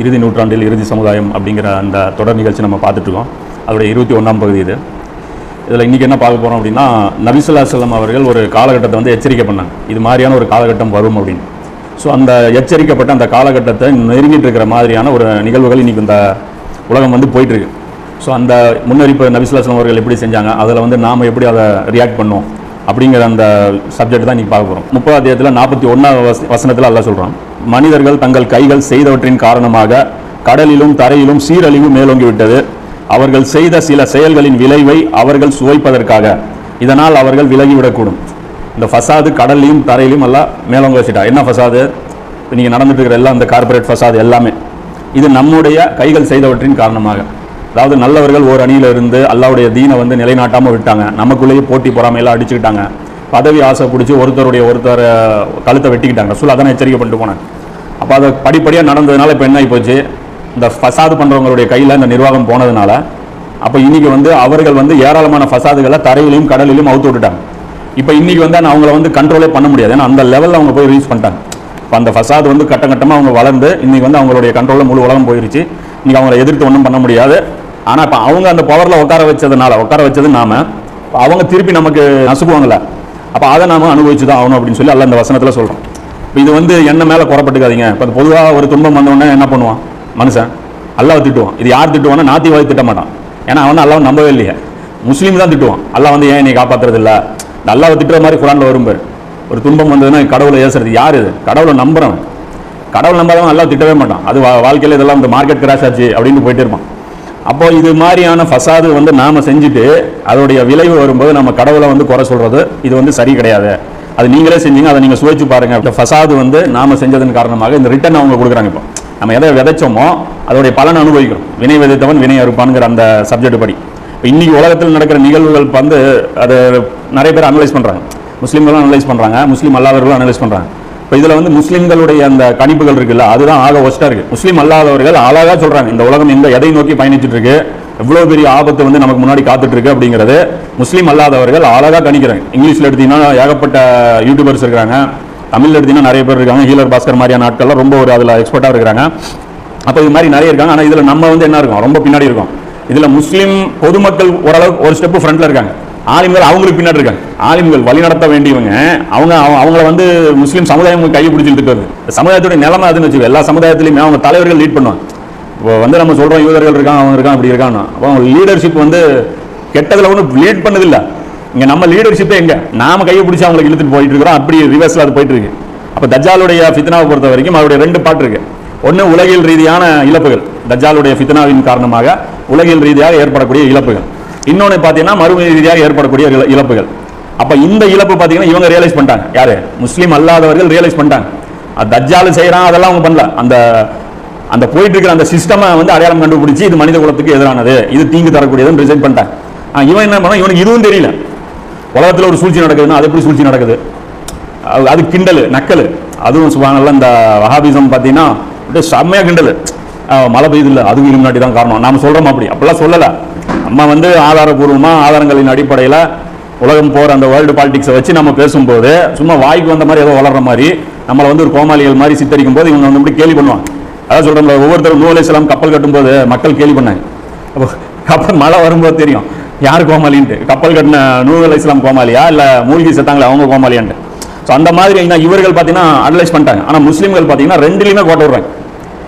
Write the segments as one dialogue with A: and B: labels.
A: இறுதி நூற்றாண்டில் இறுதி சமுதாயம் அப்படிங்கிற அந்த தொடர் நிகழ்ச்சி நம்ம பார்த்துட்ருக்கோம். அதோடைய இருபத்தி ஒன்றாம் பகுதி இது. இதில் இன்றைக்கி என்ன பார்க்க போகிறோம் அப்படின்னா நபிசுல்லா செல்லம் அவர்கள் ஒரு காலகட்டத்தை வந்து எச்சரிக்கை பண்ணாங்க. இது மாதிரியான ஒரு காலகட்டம் வரும் அப்படின்னு. ஸோ அந்த எச்சரிக்கப்பட்ட அந்த காலகட்டத்தை நெருங்கிட்டு இருக்கிற மாதிரியான ஒரு நிகழ்வுகள் இன்றைக்கி இந்த உலகம் வந்து போயிட்டுருக்கு ஸோ அந்த முன்னறிப்பு நபிசுல்லா செல்லம் அவர்கள் எப்படி செஞ்சாங்க அதில் வந்து நாம் எப்படி அதை ரியாக்ட் பண்ணோம் அப்படிங்கிற அந்த சப்ஜெக்ட் தான் இன்றைக்கி பார்க்க போகிறோம் முப்பது அத்தியாயத்தில் நாற்பத்தி ஒன்றாவது வசனத்தில் அல்ல சொல்கிறான் மனிதர்கள் தங்கள் கைகள் செய்தவற்றின் காரணமாக கடலிலும் தரையிலும் சீரழிவு மேலோங்கி விட்டது. அவர்கள் செய்த சில செயல்களின் விளைவை அவர்கள் சுவைப்பதற்காக. இதனால் அவர்கள் விலகிவிடக்கூடும் இந்த ஃபசாது கடல்லையும் தரையிலையும் எல்லாம் மேலோங்க வச்சுட்டா. என்ன ஃபசாது? இப்போ நீங்கள் நடந்துட்டு இருக்கிற எல்லாம் இந்த கார்ப்பரேட் ஃபசாது எல்லாமே. இது நம்முடைய கைகள் செய்தவற்றின் காரணமாக. அதாவது நல்லவர்கள் ஒரு அணியில் இருந்து அல்லாவுடைய தீனை வந்து நிலைநாட்டாமல் விட்டாங்க. நமக்குள்ளேயே போட்டி பொறாமையெல்லாம் அடிச்சுக்கிட்டாங்க. பதவி ஆசை பிடிச்சி ஒருத்தருடைய ஒருத்தர் கழுத்தை வெட்டிக்கிட்டாங்க. ரசூல் அதானே எச்சரிக்கை பண்ணிட்டு போனாங்க அப்போ அதை படிப்படியாக நடந்ததுனால இப்போ என்ன ஆகிப்போச்சு போச்சு இந்த ஃபசாது பண்ணுறவங்களுடைய கையில் இந்த நிர்வாகம் போனதுனால அப்போ இன்னைக்கு வந்து அவர்கள் வந்து ஏராளமான ஃபசாதுகளை தரையிலையும் கடலிலும் அவுத்து விட்டுட்டாங்க. இப்போ இன்றைக்கி வந்து அவங்கள வந்து கண்ட்ரோலே பண்ண முடியாது. ஏன்னா அந்த லெவலில் அவங்க போய் ரீச் பண்ணிட்டாங்க. இப்போ அந்த ஃபசாது வந்து கட்ட கட்டமாக அவங்க வளர்ந்து இன்றைக்கி வந்து அவங்களுடைய கண்ட்ரோலில் முழு உலகம் போயிருச்சு. இன்றைக்கி அவங்கள எதிர்த்து ஒன்றும் பண்ண முடியாது. ஆனால் இப்போ அவங்க அந்த பவரில் உட்கார வச்சதுனால உட்கார வச்சது நாம அவங்க திருப்பி நமக்கு நசுக்குவாங்கல்ல. அப்போ அதை நாம அனுபவிச்சு தான் ஆகணும் அப்படின்னு சொல்லி அல்ல அந்த வசனத்தில் சொல்கிறோம் இப்போ இது வந்து என்ன மேலே குறப்பட்டுக்காதீங்க இப்போ பொதுவாக ஒரு துன்பம் வந்தோடனே என்ன பண்ணுவான்? மனுஷன் அல்லாவை திட்டுவான். இது யார் திட்டுவான்னா நாத்திவாய் திட்ட மாட்டான். ஏன்னா அவன் அல்லாவை நம்பவே இல்லையே. முஸ்லீம் தான் திட்டுவான். அல்லா வந்து ஏன் என்னை காப்பாத்துறது இல்லை? இந்த அல்லாவை திட்டுற மாதிரி குரான்ல வரும்பார் ஒரு துன்பம் வந்ததுன்னா கடவுளை ஏசுறது. யார் இது? கடவுளை நம்புறவன். கடவுள் நம்பாதவன் அல்லா திட்டவே மாட்டான். அது வாழ்க்கையில் இதெல்லாம் இந்த மார்க்கெட் கிராஷ் ஆச்சு அப்படின்னு போயிட்டு இருப்பான். அப்போ இது மாதிரியான ஃபசாது வந்து நாம் செஞ்சுட்டு அதோடைய விளைவு வரும்போது நம்ம கடவுளை வந்து குறை சொல்கிறது இது வந்து சரி கிடையாது. அது நீங்களே செஞ்சீங்க அதை நீங்கள் சுவைச்சு பாருங்கள் இந்த ஃபசாது வந்து நாம் செஞ்சதன் காரணமாக இந்த ரிட்டர்ன் அவங்க கொடுக்குறாங்க இப்போ. நம்ம எதை விதைச்சோமோ அதோடைய பலன் அனுபவிக்கிறோம். வினை விதைத்தவன் வினை அறுப்பான்ங்கிற அந்த சப்ஜெக்ட் படி. இப்போ இன்றைக்கி உலகத்தில் நடக்கிற நிகழ்வுகள் வந்து அது நிறைய பேர் அனலைஸ் பண்ணுறாங்க முஸ்லீம்களும் அனலைஸ் பண்ணுறாங்க முஸ்லீம் அல்லாதவர்களும் அனலைஸ் பண்ணுறாங்க இப்போ இதில் வந்து முஸ்லீம்களுடைய அந்த கணிப்புகள் இருக்குல்ல அதுதான் ஆக ஒஸ்டாக இருக்குது முஸ்லீம் அல்லாதவர்கள் அழகாக சொல்கிறாங்க இந்த உலகம் எந்த எதை நோக்கி பயணிச்சுட்டு இருக்கு எவ்வளோ பெரிய ஆபத்து வந்து நமக்கு முன்னாடி காத்துட்டு இருக்கு அப்படிங்கிறது முஸ்லீம் அல்லாதவர்கள் அழகாக கணிக்கிறாங்க. இங்கிலீஷில் எடுத்தீங்கன்னா ஏகப்பட்ட யூடியூபர்ஸ் இருக்கிறாங்க தமிழில் எடுத்தீங்கன்னா நிறைய பேர் இருக்காங்க ஹீலர் பாஸ்கர் மாதிரியான நாட்கள்லாம் ரொம்ப ஒரு அதில் எக்ஸ்பர்ட்டாக இருக்கிறாங்க. அப்போ இது மாதிரி நிறைய இருக்காங்க ஆனால் இதில் நம்ம வந்து என்ன இருக்கோம் ரொம்ப பின்னாடி இருக்கோம். இதில் முஸ்லீம் பொதுமக்கள் ஓரளவுக்கு ஒரு ஸ்டெப்பு ஃப்ரண்ட்டில் இருக்காங்க. ஆலிம்கள் அவங்களுக்கு பின்னாடி இருக்காங்க. ஆலிம்கள் வழி நடத்த வேண்டியவங்க அவங்க அவங்கள வந்து முஸ்லீம் சமுதாயம் கையை பிடிச்சிட்டு இருக்காது சமுதாயத்துடைய நிலைமை அதுன்னு வச்சுக்கோ எல்லா சமுதாயத்திலையுமே அவங்க தலைவர்கள் லீட் பண்ணுவாங்க. இப்போ வந்து நம்ம சொல்கிறோம் யூதர்கள் இருக்காங்க அவங்க இருக்காங்க அப்படி இருக்காங்க அப்போ அவங்க லீடர்ஷிப் வந்து கெட்டதில் ஒன்றும் லீட் பண்ணதில்லை. இங்கே நம்ம லீடர்ஷிப்பே எங்கே? நாம கையை பிடிச்சி அவங்களுக்கு இழுத்துட்டு போயிட்டு இருக்கிறோம். அப்படி ரிவர்ஸ்ல அது போயிட்டு இருக்கு. அப்போ தஜாலுடைய ஃபித்னாவை பொறுத்த வரைக்கும் அவருடைய ரெண்டு பாட்டு இருக்கு. ஒன்று உலகியல் ரீதியான இழப்புகள். தஜாலுடைய ஃபித்னாவின் காரணமாக உலகியல் ரீதியாக ஏற்படக்கூடிய இழப்புகள். இன்னொன்று பார்த்தீங்கன்னா மறுமை ரீதியாக ஏற்படக்கூடிய இழப்புகள். அப்போ இந்த இழப்பு பார்த்தீங்கன்னா இவங்க ரியலைஸ் பண்ணிட்டாங்க. யாரு? முஸ்லீம் அல்லாதவர்கள் ரியலைஸ் பண்ணிட்டாங்க. அது தஜ்ஜாலு அதெல்லாம் அவங்க பண்ணல. அந்த அந்த போயிட்டு இருக்கிற அந்த சிஸ்டமை வந்து அடையாளம் கண்டுபிடிச்சி இது மனித குலத்துக்கு எதிரானது. இது தீங்கு தரக்கூடியதுன்னு ரிசைன் பண்ணிட்டாங்க. ஆ, இவன் என்ன பண்ணா இவனுக்கு இதுவும் தெரியல. உலகத்தில் ஒரு சூழ்ச்சி நடக்குதுன்னா அது எப்படி சூழ்ச்சி நடக்குது? அது- அது கிண்டல் நக்கல். அதுவும் சுபாங்கல்ல இந்த வஹாபிசம் பார்த்தீங்கன்னா செம்மையாக செம்மையா கிண்டல். மழை பெய்யுது இல்லை அதுவும் இலுமினாட்டி தான் காரணம். நாம சொல்றோம் அப்படி? அப்படிலாம் சொல்லலை. நம்ம வந்து ஆதாரபூர்வமாக ஆதாரங்களின் அடிப்படையில் உலகம் போகிற அந்த வேர்ல்டு பாலிடிக்ஸை வச்சு நம்ம பேசும்போது சும்மா வாய்க்கு வந்த மாதிரி ஏதோ வளர்ற மாதிரி நம்மளை வந்து ஒரு கோமாளிகள் மாதிரி சித்தரிக்கும் போது இவங்க வந்து இப்படி கேள்வி பண்ணுவாங்க. அதான் சொல்றோம்ல ஒவ்வொருத்தரும் நூல் இஸ்லாம் கப்பல் கட்டும்போது மக்கள் கேலி பண்ணாங்க அப்போ கப்பல் மழை வரும்போது தெரியும். யார் கோமாளின்ட்டு? கப்பல் கட்டின நூல் இஸ்லாம் கோமாளியா? இல்லை மூழ்கி செத்தாங்களே? அவங்க கோமாளியான்ட்டு. ஸோ அந்த மாதிரி இவர்கள் பார்த்தீங்கன்னா அனலைஸ் பண்ணிட்டாங்க. ஆனால் முஸ்லீம்கள் பார்த்தீங்கன்னா ரெண்டுலையுமே கோட்டை விடுறாங்க.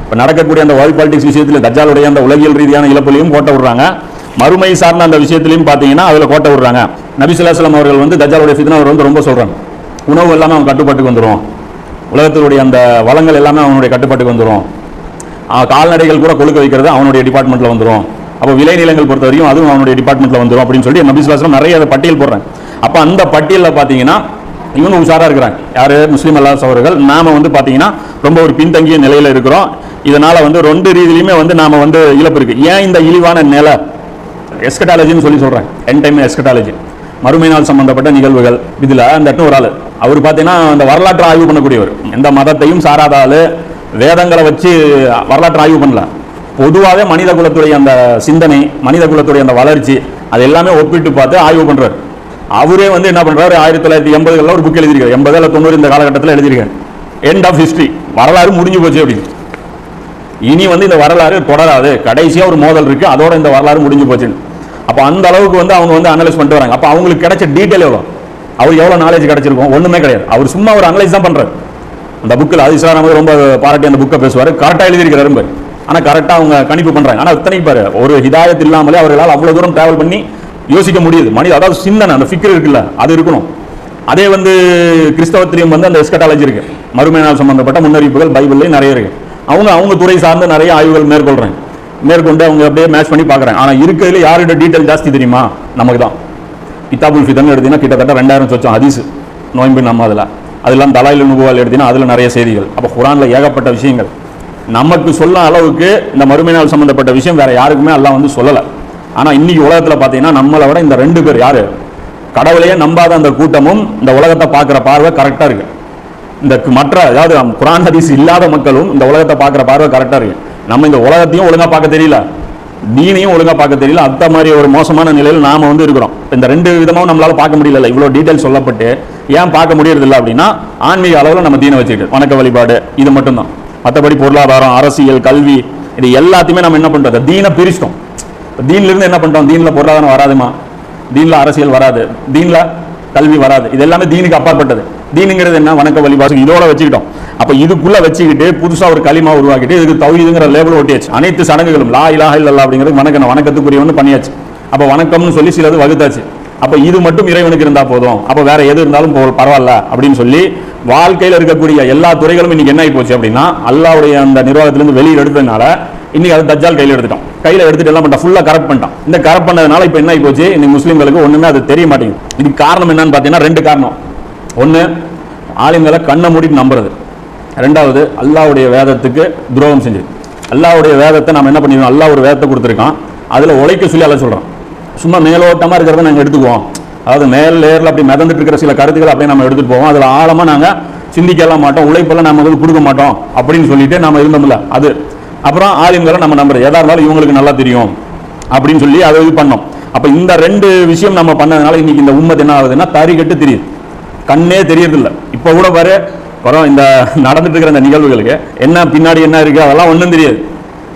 A: இப்போ நடக்கக்கூடிய அந்த வேர்ல்ட் பாலிடிக்ஸ் விஷயத்தில் தஜாலுடைய அந்த உலகியல் ரீதியான இழப்புலையும் கோட்டை விடுறாங்க. மறுமை சார்ந்த அந்த விஷயத்திலையும் பார்த்தீங்கன்னா அதில் கோட்டை விடுறாங்க. நபிசுல்லாஸ்லாம் அவர்கள் வந்து தஜாலுடைய ஃபித்னா அவர் வந்து ரொம்ப சொல்கிறாங்க உணவு எல்லாமே அவன் கட்டுப்பாட்டுக்கு வந்துடும் உலகத்தினுடைய அந்த வளங்கள் எல்லாமே அவனுடைய கட்டுப்பாட்டுக்கு வந்துடும் கால்நடைகள் கூட கொழுக்க வைக்கிறது அவனுடைய டிபார்ட்மெண்ட்டில் வந்துடும் அப்போ விளைநிலங்கள் பொறுத்த வரைக்கும் அதுவும் அவனுடைய டிபார்ட்மெண்ட்ல வந்துடும் அப்படின்னு சொல்லி நபிசுல்லாஸ்லாம் நிறைய அதை பட்டியல் போடுறாங்க. அப்போ அந்த பட்டியலில் பார்த்தீங்கன்னா இவங்க உஷாராக இருக்கிறாங்க. யார்? முஸ்லீம் அல்லாஸ் அவர்கள். நாம் வந்து பார்த்தீங்கன்னா ரொம்ப ஒரு பின்தங்கிய நிலையில் இருக்கிறோம். இதனால் வந்து ரெண்டு ரீதியிலையுமே வந்து நாம் வந்து இழப்பு இருக்குது ஏன் இந்த இழிவான நிலை? எஸ்கட்டாலஜின்னு சொல்லி சொல்கிறேன் என் டைம் எஸ்கட்டாலஜி மறுமை நாள் சம்பந்தப்பட்ட நிகழ்வுகள். இதில் அந்த இடத்துல ஒரு ஆள். அவர் பார்த்தீங்கன்னா அந்த வரலாற்று ஆய்வு பண்ணக்கூடியவர். எந்த மதத்தையும் சாராத ஆள். வேதங்களை வச்சு வரலாற்று ஆய்வு பண்ணல. பொதுவாகவே மனித குலத்துடைய அந்த சிந்தனை மனித குலத்துடைய அந்த வளர்ச்சி அது எல்லாமே ஒப்பிட்டு பார்த்து ஆய்வு பண்ணுறாரு அவரே வந்து என்ன பண்ணுறாரு ஆயிரத்தி தொள்ளாயிரத்தி எண்பதுகளில் ஒரு புக் எழுதியிருக்காரு. எண்பது இல்லை தொண்ணூறு இந்த காலகட்டத்தில் எழுதியிருக்காரு. எண்ட் ஆஃப் ஹிஸ்ட்ரி வரலாறு முடிஞ்சு போச்சு அப்படின்னு. இனி வந்து இந்த வரலாறு தொடராது. கடைசியாக ஒரு மோதல் இருக்கு. அதோட இந்த வரலாறு முடிஞ்சு போச்சுன்னு. அப்போ அந்த அளவுக்கு வந்து அவங்க வந்து அனலைஸ் பண்ணிட்டு வராங்க. அப்போ அவங்களுக்கு கிடைச்ச டீட்டெயில் எவ்வளோ? அவர் எவ்வளோ நாலேஜ் கிடைச்சிருக்கும்? ஒன்றுமே கிடையாது. அவர் சும்மா ஒரு அனலைஸ் தான் பண்ணுறாரு அந்த புக்கில் அது இஸ்லாம் ரொம்ப பாராட்டி அந்த புக்கை பேசுவார். கரெக்டாக எழுதியிருக்கிறாரு பாரு. ஆனால் கரெக்டாக அவங்க கணிப்பு பண்ணுறாங்க ஆனால் இத்தனைக்கு பாரு ஒரு ஹிதாயத் இல்லாமலே அவர்களால் அவ்வளோ தூரம் ட்ராவல் பண்ணி யோசிக்க முடியுது. மனித அதாவது சிந்தனை அந்த ஃபிக்கர் இருக்குல்ல அது இருக்கணும். அதே வந்து கிறிஸ்தவத்திலையும் வந்து அந்த எஸ்கட்டாலஜி இருக்கு. மறுமையினால் சம்மந்தப்பட்ட சம்பந்தப்பட்ட முன்னறிவிப்புகள் பைபிள்லையும் நிறைய இருக்கு. அவங்க அவங்க துறை சார்ந்து நிறைய ஆய்வுகள் மேற்கொள்கிறாங்க மேற்கொண்டு அவங்க அப்படியே மேட்ச் பண்ணி பார்க்குறாங்க. ஆனால் இருக்கிறதுல யாரோட டீட்டெயில் ஜாஸ்தி தெரியுமா? நமக்கு தான் கிதாபுல் ஃபிதன் எடுத்தீங்கன்னா கிட்டத்தட்ட ரெண்டாயிரம் சொச்சம் ஹதீஸ் நோன்பு நம்ம அதில். அதெல்லாம் தலாயில் நுகுவால் எடுத்தீங்கன்னா அதில் நிறைய செய்திகள். அப்போ குரானில் ஏகப்பட்ட விஷயங்கள். நமக்கு சொல்ல அளவுக்கு இந்த மறுமை நாள் விஷயம் வேறு யாருக்குமே எல்லாம் வந்து சொல்லலை. ஆனால் இன்னைக்கு உலகத்தில் பார்த்தீங்கன்னா நம்மளை விட இந்த ரெண்டு பேர் யார்? கடவுளையே நம்பாத அந்த கூட்டமும் இந்த உலகத்தை பார்க்குற பார்வை கரெக்டாக இருக்குது இந்த மற்ற அதாவது குரான் ஹதீஸ் இல்லாத மக்களும் இந்த உலகத்தை பார்க்குற பார்வை கரெக்டாக இருக்குது நம்ம இந்த உலகத்தையும் ஒழுங்காக பார்க்க தெரியல. தீனையும் ஒழுங்காக பார்க்க தெரியல. அந்த மாதிரி ஒரு மோசமான நிலையில் நாம் வந்து இருக்கிறோம். இந்த ரெண்டு விதமாகவும் நம்மளால் பார்க்க முடியல இவ்வளோ டீட்டெயில் சொல்லப்பட்டு ஏன் பார்க்க முடியறதில்லை அப்படின்னா ஆன்மீக அளவில் நம்ம தீனை வச்சுக்கிட்டு வணக்க வழிபாடு இது மட்டும்தான். மற்றபடி பொருளாதாரம் அரசியல் கல்வி இது எல்லாத்தையுமே நம்ம என்ன பண்ணுறோம் தீனை பிரிச்சிட்டோம். தீன்லேருந்து என்ன பண்ணுறோம் தீனில் பொருளாதாரம் வராதுமா? தீனில் அரசியல் வராது. தீனில் கல்வி வராது. இது எல்லாமே தீனுக்கு அப்பாற்பட்டது. தீனுங்கிறது என்ன? வணக்க வழிபாடு. இதோட வச்சுக்கிட்டோம். அப்ப இதுக்குள்ள வச்சுக்கிட்டு புதுசா ஒரு களிமா உருவாக்கிட்டு இதுக்கு தௌஹீதுங்கிற லேபிள் ஒட்டியாச்சு. அனைத்து சடங்குகளும் லா இலாஹ இல்லல்லா அப்படிங்கிறது வணக்கம் வணக்கத்துக்குரியவன்னு பண்ணியாச்சு. அப்ப வணக்கம்னு சொல்லி சிலது வகுத்தாச்சு. அப்ப இது மட்டும் இறைவனுக்கு இருந்தா போதும். அப்ப வேற எது இருந்தாலும் பரவாயில்ல அப்படின்னு சொல்லி வாழ்க்கையில் இருக்கக்கூடிய எல்லா துறைகளும் இன்னைக்கு என்ன ஆகி போச்சு அப்படின்னா அல்லாவுடைய அந்த நிர்வாகத்திலிருந்து வெளியில் எடுத்ததுனால இன்னைக்கு அது தஜ்ஜால் கையில் எடுத்துட்டோம் கையில் எடுத்துட்டு எல்லாம் பண்ணிட்டான்? ஃபுல்லா கரெக்ட் பண்ணிட்டான். இந்த கரெக்ட் பண்ணதுனால இப்ப என்ன ஆகி போச்சு இன்னைக்கு முஸ்லீம்களுக்கு ஒண்ணுமே அது தெரிய மாட்டேங்குது. இதுக்கு காரணம் என்னன்னு பாத்தீங்கன்னா ரெண்டு காரணம். ஒன்று ஆளுங்களை கண்ணை மூடிட்டு நம்புறது. ரெண்டாவது அல்லாஹ்வுடைய வேதத்துக்கு துரோகம் செஞ்சு. அல்லாவுடைய வேதத்தை நம்ம என்ன பண்ணிடுவோம் அல்லாஹ் ஒரு வேதத்தை கொடுத்துருக்கான். அதில் உழைக்க சொல்லி அல்ல சொல்றோம் சும்மா மேலோட்டமாக இருக்கிறத நாங்கள் எடுத்துக்குவோம். அதாவது மேல் லேயர்ல அப்படி மிதந்துட்டு இருக்கிற சில கருத்துக்களை அப்படியே நம்ம எடுத்துகிட்டு போவோம். அதில் ஆழமாக நாங்கள் சிந்திக்கலாம் மாட்டோம். உழைப்பெல்லாம் நம்ம வந்து கொடுக்க மாட்டோம் அப்படின்னு சொல்லிட்டு நம்ம இருந்தோம்ல அது. அப்புறம் ஆலிம்களை நம்ம நம்புற எதா இருந்தாலும் இவங்களுக்கு நல்லா தெரியும் அப்படின்னு சொல்லி அதை இது பண்ணோம். அப்போ இந்த ரெண்டு விஷயம் நம்ம பண்ணதுனால இன்னைக்கு இந்த உண்மை என்ன ஆகுதுன்னா தறி கட்டு தெரியுது. கண்ணே தெரியறதில்ல. இப்போ கூட வர அப்புறம் இந்த நடந்துட்டு இருக்கிற இந்த நிகழ்வுகளுக்கு என்ன பின்னாடி என்ன இருக்குது அதெல்லாம் ஒன்றும் தெரியாது.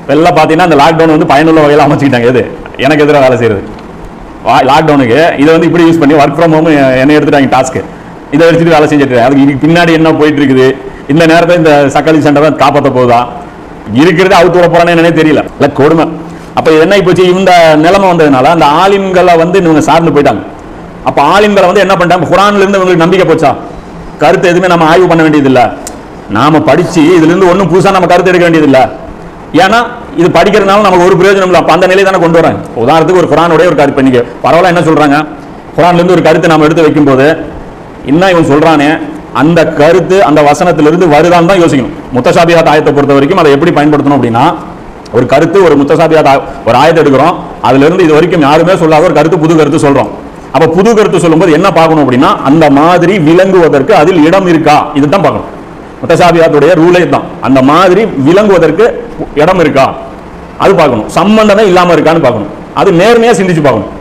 A: வெளில எல்லாம் பார்த்தீங்கன்னா அந்த லாக்டவுன் வந்து பயனுள்ள வகையில் அமைச்சிக்கிட்டாங்க. எது? எனக்கு எதிராக வேலை செய்யறது. லாக்டவுனுக்கு இதை வந்து இப்படி யூஸ் பண்ணி ஒர்க் ஃப்ரம் ஹோம் என்ன எடுத்துட்டாங்க டாஸ்க்கு இதை வச்சுட்டு வேலை செஞ்சுட்டு அதுக்கு இதுக்கு பின்னாடி என்ன போயிட்டு இருக்குது? இந்த நேரத்தில் இந்த சக்காளி சண்டை தான் காப்பாற்ற போகுதா? இருக்கிறது அவுத்து விட போறானே என்னன்னே தெரியல. இல்லை கொடுமை. அப்போ என்ன போச்சு? இந்த நிலைமை வந்ததுனால அந்த ஆலிம்களை வந்து இவங்க சார்ந்து போயிட்டாங்க. அப்போ ஆலிம்களை வந்து என்ன பண்ணிட்டாங்க? குரான்லேருந்து இவங்களுக்கு நம்பிக்கை போச்சா? கருத்து எதுவுமே நம்ம ஆய்வு பண்ண வேண்டியதில்லை. நாம் படித்து இதுலேருந்து ஒன்றும் புதுசாக நம்ம கருத்து எடுக்க வேண்டியதில்லை. ஏன்னா இது படிக்கிறதுனால நமக்கு ஒரு பிரயோஜனம் இல்லை. அப்போ அந்த நிலையை தானே கொண்டு வரேன் உதாரணத்துக்கு ஒரு குரானுடைய ஒரு கருத்து. பண்ணிக்க பரவாயில்ல என்ன சொல்கிறாங்க குரான்லேருந்து ஒரு கருத்தை நம்ம எடுத்து வைக்கும்போது என்ன இவன் சொல்கிறானே அந்த கருத்து அந்த வசனத்திலிருந்து வருதான்னு தான் யோசிக்கணும். முத்தசாபியாத் ஆயத்தை பொறுத்த வரைக்கும் அதை எப்படி பயன்படுத்தணும் அப்படின்னா ஒரு கருத்து ஒரு முத்தசாபியாத் ஒரு ஆயத்தை எடுக்கிறோம். அதுலேருந்து இது வரைக்கும் யாருமே சொல்லாத ஒரு கருத்து புது கருத்து சொல்கிறோம் அப்ப புது கருத்து சொல்லும்போது என்ன பார்க்கணும் அப்படின்னா அந்த மாதிரி விளங்குவதற்கு அதில் இடம் இருக்கா? இதுதான் பார்க்கணும். முத்தசாபியாத்துடைய ரூலே தான் அந்த மாதிரி விளங்குவதற்கு இடம் இருக்கா? அது பார்க்கணும். சம்பந்தமே இல்லாமல் இருக்கான்னு பார்க்கணும். அது நேர்மையாக சிந்திச்சு பார்க்கணும்.